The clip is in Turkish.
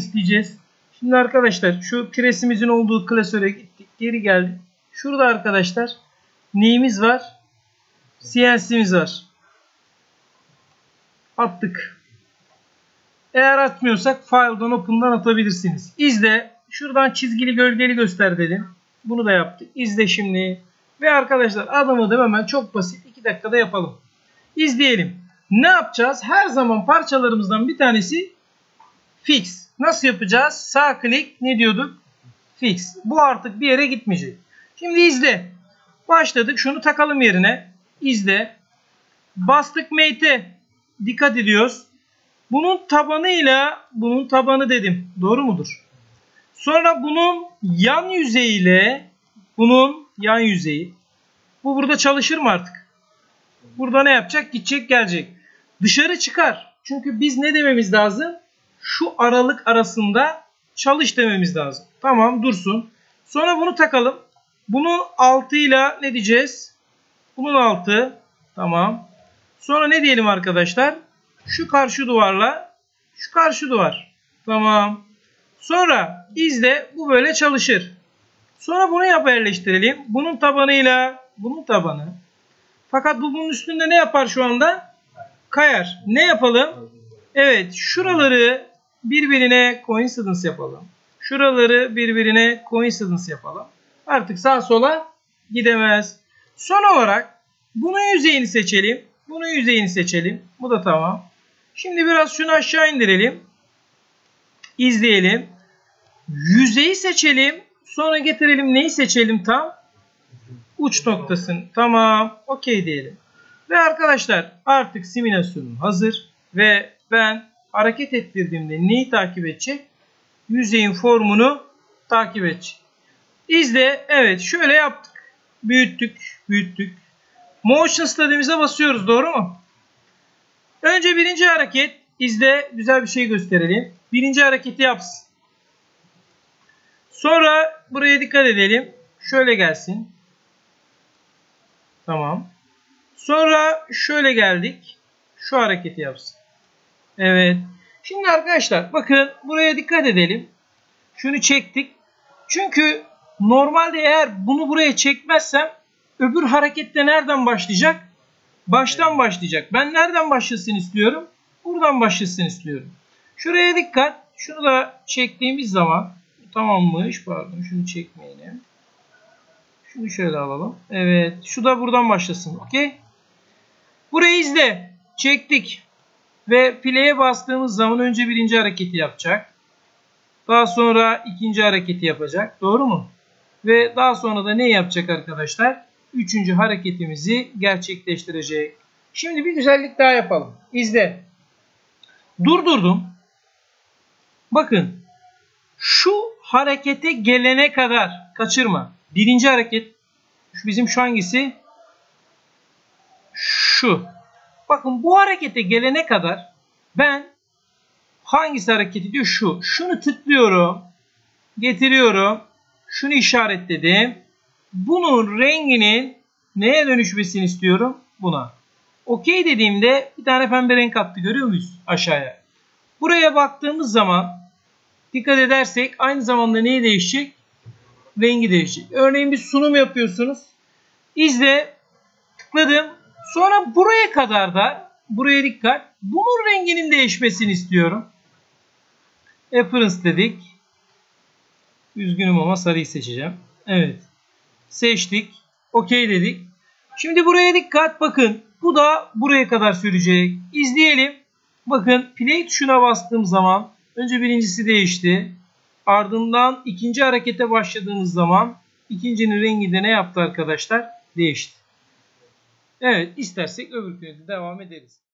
isteyeceğiz. Şimdi arkadaşlar şu presimizin olduğu klasöre gittik. Geri geldik. Şurada arkadaşlar neyimiz var? CNC'miz var. Attık. Eğer atmıyorsak file'dan open'dan atabilirsiniz. İzle. Şuradan çizgili gölgeli göster dedim. Bunu da yaptık. İzle şimdi. Ve arkadaşlar adım adım hemen çok basit. 2 dakikada yapalım. İzleyelim. Ne yapacağız? Her zaman parçalarımızdan bir tanesi fix. Nasıl yapacağız? Sağ klik ne diyorduk? Fix. Bu artık bir yere gitmeyecek. Şimdi izle. Başladık. Şunu takalım yerine. İzle. Bastık mate'e. Dikkat ediyoruz. Bunun tabanıyla bunun tabanı dedim. Doğru mudur? Sonra bunun yan yüzeyiyle bunun yan yüzeyi. Bu burada çalışır mı artık? Burada ne yapacak? Gidecek gelecek. Dışarı çıkar. Çünkü biz ne dememiz lazım? Şu aralık arasında çalış dememiz lazım. Tamam dursun. Sonra bunu takalım. Bunu altıyla ne diyeceğiz? Bunun altı. Tamam. Sonra ne diyelim arkadaşlar? Şu karşı duvarla şu karşı duvar. Tamam. Sonra izle bu böyle çalışır. Sonra bunu yap yerleştirelim. Bunun tabanıyla bunun tabanı. Fakat bu bunun üstünde ne yapar şu anda? Kayar. Ne yapalım? Evet şuraları birbirine coincidence yapalım. Şuraları birbirine coincidence yapalım. Artık sağ sola gidemez. Son olarak bunun yüzeyini seçelim. Bunun yüzeyini seçelim. Bu da tamam. Şimdi biraz şunu aşağı indirelim. İzleyelim. Yüzeyi seçelim. Sonra getirelim neyi seçelim tam? Uç noktasını. Tamam. Okey diyelim. Ve arkadaşlar artık simülasyonum hazır. Ve ben hareket ettirdiğimde neyi takip edecek? Yüzeyin formunu takip edecek. İzle. Evet şöyle yaptık. Büyüttük. Büyüttük. Motion Study'mize basıyoruz. Doğru mu? Önce birinci hareket. İzle. Güzel bir şey gösterelim. Birinci hareketi yapsın. Sonra buraya dikkat edelim. Şöyle gelsin. Tamam. Sonra şöyle geldik. Şu hareketi yapsın. Evet. Şimdi arkadaşlar bakın buraya dikkat edelim. Şunu çektik. Çünkü normalde eğer bunu buraya çekmezsem öbür harekette nereden başlayacak? Baştan başlayacak. Ben nereden başlasın istiyorum? Buradan başlasın istiyorum. Şuraya dikkat. Şunu da çektiğimiz zaman tamammış. Pardon şunu çekmeyelim. Şunu şöyle alalım. Evet. Şu da buradan başlasın. Okey. Burayı izle. Çektik. Ve play'e bastığımız zaman önce birinci hareketi yapacak. Daha sonra ikinci hareketi yapacak. Doğru mu? Ve daha sonra da ne yapacak arkadaşlar? Üçüncü hareketimizi gerçekleştirecek. Şimdi bir güzellik daha yapalım. İzle. Durdurdum. Bakın. Şu harekete gelene kadar kaçırma. Birinci hareket. Şu bizim şu hangisi? Şu. Bakın bu harekete gelene kadar ben hangisi hareket ediyor? Şu. Şunu tıklıyorum. Getiriyorum. Şunu işaretledim. Bunun renginin neye dönüşmesini istiyorum? Buna. Okey dediğimde bir tane pembe renk attı. Görüyor muyuz? Aşağıya. Buraya baktığımız zaman dikkat edersek aynı zamanda neyi değişecek? Rengi değişecek. Örneğin bir sunum yapıyorsunuz. İzle. Tıkladım. Sonra buraya kadar da buraya dikkat. Bunun renginin değişmesini istiyorum. Appearance dedik. Üzgünüm ama sarıyı seçeceğim. Evet. Seçtik. OK dedik. Şimdi buraya dikkat. Bakın. Bu da buraya kadar sürecek. İzleyelim. Bakın play tuşuna bastığım zaman önce birincisi değişti. Ardından ikinci harekete başladığımız zaman ikincinin rengi de ne yaptı arkadaşlar? Değişti. Evet istersek öbür köyde devam ederiz.